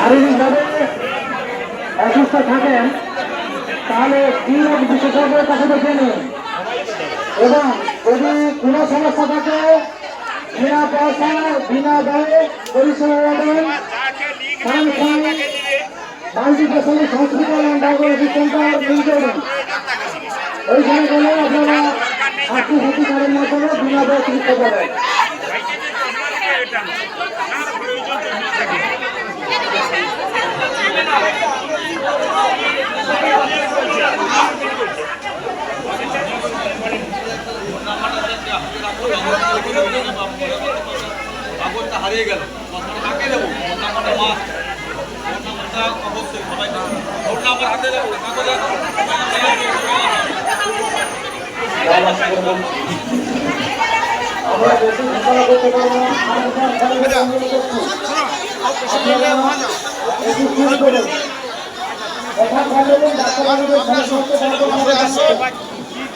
শারীরিকভাবে অসুস্থ থাকেন, তাহলে স্ত্রীরোগ বিশেষজ্ঞের কাছে দেখে নিন। এবং যদি কোনো সমস্যা থাকে, বিনা পয়সা, বিনা ব্যয়ে পরিষেবা পাবেন multispeciality hospital and diagnosis centre limited ওইখানে গেলে আপনারা স্বাস্থ্য সাথী কার্ডের মাধ্যমে বিনা ব্যয় চিকিৎসা পাবেন। কাগজটা হারিয়ে গেল কাকে দেবো ফোন নাম্বারটা মা ফোন নাম্বারটা অবশ্যই সবাই ফোন নাম্বার হাতে দেবো? আমরা বেশি ঘোষণা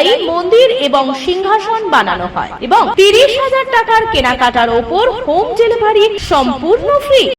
অনুযায়ী মন্দির এবং সিংহাসন বানানো হয় এবং তিরিশ হাজার টাকার কেনাকাটার ওপর হোম ডেলিভারি সম্পূর্ণ ফ্রি।